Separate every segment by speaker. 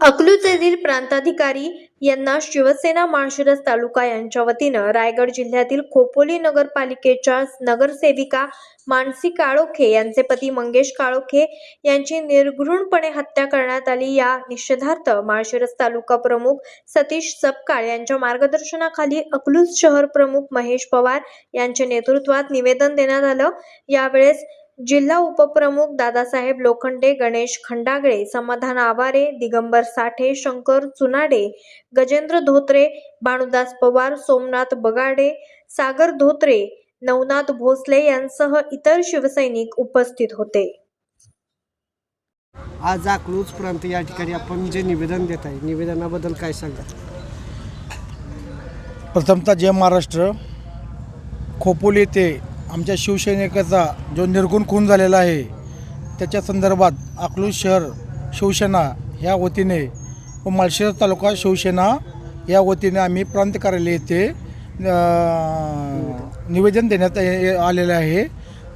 Speaker 1: अकलूज येथील प्रांताधिकारी यांना शिवसेना माळशिरस तालुका यांच्या वतीनं रायगड जिल्ह्यातील खोपोली नगरपालिकेच्या नगरसेविका मानसी काळोखे यांचे पती मंगेश काळोखे यांची निर्घृणपणे हत्या करण्यात आली. या निषेधार्थ माळशिरस तालुका प्रमुख सतीश सपकाळ यांच्या मार्गदर्शनाखाली अकलूज शहर प्रमुख महेश पवार यांच्या नेतृत्वात निवेदन देण्यात आलं. यावेळेस जिल्हा उपप्रमुख दादासाहेब लोखंडे गणेश खंडागळे समाधान आवारे दिगंबर साठे शंकर चुनाडे गजेंद्र धोत्रे भानुदास पवार सोमनाथ बगाडे सागर धोत्रे नवनाथ भोसले यांसह इतर शिवसैनिक उपस्थित होते.
Speaker 2: आज अकलूज प्रांत या ठिकाणी आपण जे निवेदन देत आहे निवेदनाबद्दल काय सांगा
Speaker 3: प्रथमतः जय महाराष्ट्र. खोपोली येथे आमच्या शिवसैनिकाचा जो निर्गुण खून झालेला आहे त्याच्या संदर्भात अकलूज शहर शिवसेना ह्या वतीने व माळशिरस तालुका शिवसेना या वतीने आम्ही प्रांत कार्यालय येथे निवेदन देण्यात ये- आलेलं आहे.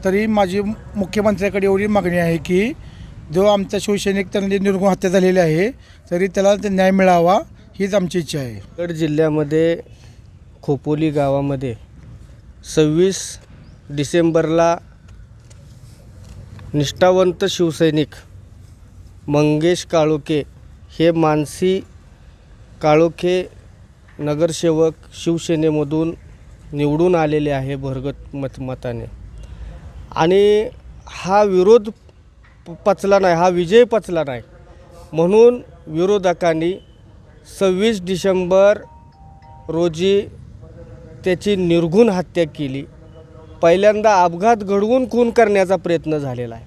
Speaker 3: तरी माझी मुख्यमंत्र्याकडे एवढी मागणी आहे की जो आमचा शिवसैनिक त्यांनी निर्गुण हत्या झालेली आहे तरी त्याला ते न्याय मिळावा हीच आमची इच्छा आहे.
Speaker 4: गड जिल्ह्यामध्ये खोपोली गावामध्ये सव्वीस डिसेंबरला निष्ठावंत शिवसैनिक मंगेश काळोखे हे मानसी काळोखे नगरसेवक शिवसेनेमधून निवडून आलेले आहे भरगत मत मताने. आणि हा विरोध प- पचला नाही हा विजय पचला नाही. म्हणून विरोधकांनी सव्वीस डिसेंबर रोजी त्याची निर्घुण हत्या केली. पहिल्यांदा अपघात घडवून खून करण्याचा प्रयत्न झालेला आहे.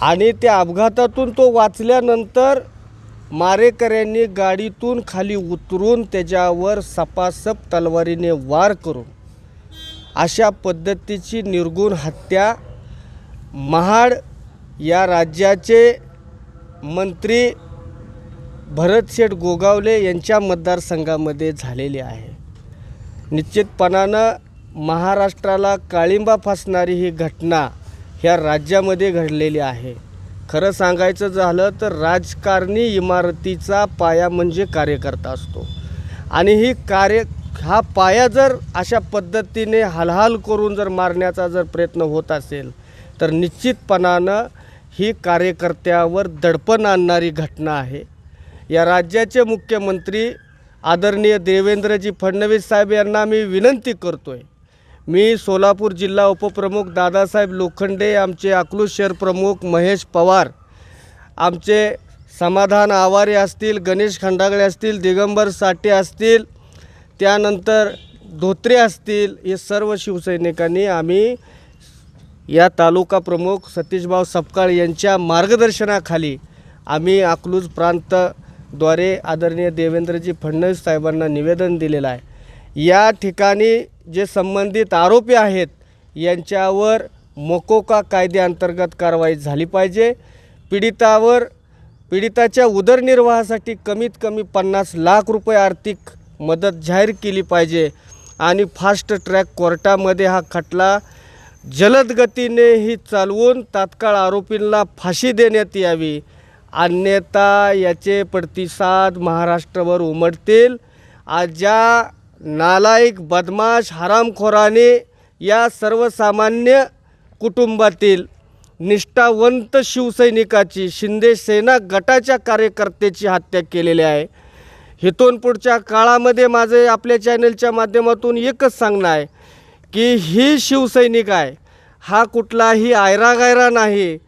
Speaker 4: आणि त्या अपघातातून तो वाचल्यानंतर मारेकऱ्यांनी गाडीतून खाली उतरून त्याच्यावर सपासप तलवारीने वार करून अशा पद्धतीची निर्गुण हत्या महाड या राज्याचे मंत्री भरतशेठ गोगावले यांच्या मतदारसंघामध्ये झालेली आहे. निश्चितपणानं महाराष्ट्राला काळिंबा फासणारी ही घटना ह्या राज्यामध्ये घडलेली आहे. खरं सांगायचं झालं तर राजकारणी इमारतीचा पाया म्हणजे कार्यकर्ता असतो. आणि ही कार्य हा पाया जर अशा पद्धतीने हालहाल करून जर मारण्याचा जर प्रयत्न होत असेल तर निश्चितपणानं ही कार्यकर्त्यावर दडपण आणणारी घटना आहे. या राज्याचे मुख्यमंत्री आदरणीय देवेंद्रजी फडणवीस साहेब यांना मी विनंती करतो आहे मी सोलापूर जिल्हा उपप्रमुख दादासाहेब लोखंडे आमचे अकलूज शहर प्रमुख महेश पवार आमचे समाधान आवारे असतील गणेश खंडागळे असतील दिगंबर साठे असतील त्यानंतर धोत्रे असतील हे सर्व शिवसैनिकांनी आम्ही या तालुका प्रमुख सतीशभाऊ सपकाळ यांच्या मार्गदर्शनाखाली आम्ही अकलूज प्रांतद्वारे आदरणीय देवेंद्रजी फडणवीस साहेबांना निवेदन दिलेलं आहे. या ठिकाणी जे संबंधित आरोपी आहेत यांच्यावर मोकोका कायद्याअंतर्गत कारवाई झाली पाहिजे. पीडितावर पीडिताच्या उदरनिर्वाहासाठी कमीत कमी पन्नास लाख रुपये आर्थिक मदत जाहीर केली पाहिजे. आणि फास्ट ट्रॅक कोर्टामध्ये हा खटला जलद गतीने ही चालवून तात्काळ आरोपींना फाशी देण्यात यावी. अन्यथा याचे प्रतिसाद महाराष्ट्रभर उमटतील. आज ज्या नालायक बदमाश हरामखोराने या सर्वसामान्य कुटुंबातील निष्ठावंत शिवसैनिकाची शिंदे सेना गटाच्या कार्यकर्त्याची हत्या केलेली आहे. इथून पुढच्या काळामध्ये माझे आपल्या चॅनलच्या माध्यमातून एकच सांगणं आहे की ही शिवसैनिक आहे. हा कुठलाही आयरागायरा नाही.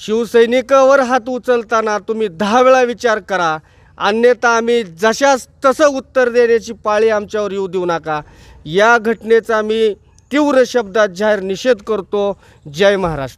Speaker 4: शिवसैनिकावर हात उचलताना तुम्ही दहा वेळा विचार करा. अन्यथा आम्ही जशास तसं उत्तर देण्याची पाळी आमच्यावर येऊ देऊ नका. या घटनेचा मी तीव्र शब्दात जाहीर निषेध करतो. जय महाराष्ट्र.